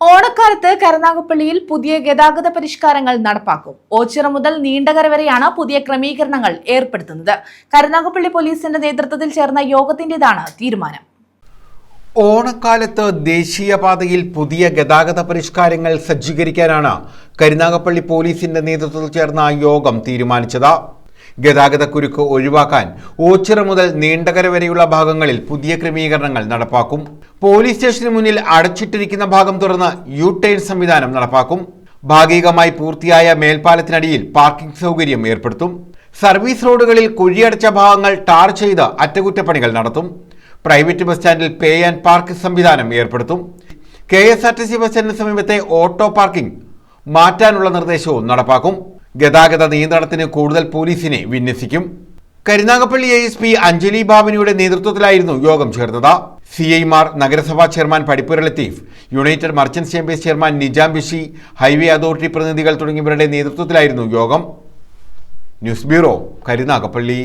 ഓണക്കാലത്ത് കരുനാഗപ്പള്ളിയിൽ പുതിയ ഗതാഗത പരിഷ്കാരങ്ങൾ നടപ്പാക്കും. ഓച്ചിറ മുതൽ നീണ്ടകര വരെയാണ് പുതിയ ക്രമീകരണങ്ങൾ ഏർപ്പെടുത്തുന്നത്. കരുനാഗപ്പള്ളി പോലീസിന്റെ നേതൃത്വത്തിൽ ചേർന്ന യോഗത്തിന്റേതാണ് തീരുമാനം. ഓണക്കാലത്ത് ദേശീയപാതയിൽ പുതിയ ഗതാഗത പരിഷ്കാരങ്ങൾ സജ്ജീകരിക്കാനാണ് കരുനാഗപ്പള്ളി പോലീസിന്റെ നേതൃത്വത്തിൽ ചേർന്ന യോഗം തീരുമാനിച്ചത്. ഗതാഗതക്കുരുക്ക് ഒഴിവാക്കാൻ ഓച്ചിറ മുതൽ നീണ്ടകര വരെയുള്ള ഭാഗങ്ങളിൽ പുതിയ ക്രമീകരണങ്ങൾ നടപ്പാക്കും. പോലീസ് സ്റ്റേഷന് മുന്നിൽ അടച്ചിട്ടിരിക്കുന്ന ഭാഗം തുറന്ന് യു ടേൺ സംവിധാനം നടപ്പാക്കും. ഭാഗികമായി പൂർത്തിയായ മേൽപ്പാലത്തിനടിയിൽ പാർക്കിംഗ് സൗകര്യം ഏർപ്പെടുത്തും. സർവീസ് റോഡുകളിൽ കുഴിയടച്ച ഭാഗങ്ങൾ ടാർ ചെയ്ത് അറ്റകുറ്റപ്പണികൾ നടത്തും. പ്രൈവറ്റ് ബസ് സ്റ്റാൻഡിൽ പേ ആൻഡ് പാർക്ക് സംവിധാനം ഏർപ്പെടുത്തും. K S R T C bus സ്റ്റാൻഡിന് സമീപത്തെ ഓട്ടോ പാർക്കിംഗ് മാറ്റാനുള്ള നിർദ്ദേശവും നടപ്പാക്കും. ഗതാഗത നിയന്ത്രണത്തിന് കൂടുതൽ പോലീസിനെ വിന്യസിക്കും. Karunagappally A S P Anjali ബാബിനിയുടെ നേതൃത്വത്തിലായിരുന്നു യോഗം ചേർന്നത്. സി ഐമാർ നഗരസഭാ chairman Padippura Latheef United Merchants Chambers chairman Nijam Bishi highway authority പ്രതിനിധികൾ തുടങ്ങിയവരുടെ നേതൃത്വത്തിലായിരുന്നു യോഗം. News bureau Karunagappally.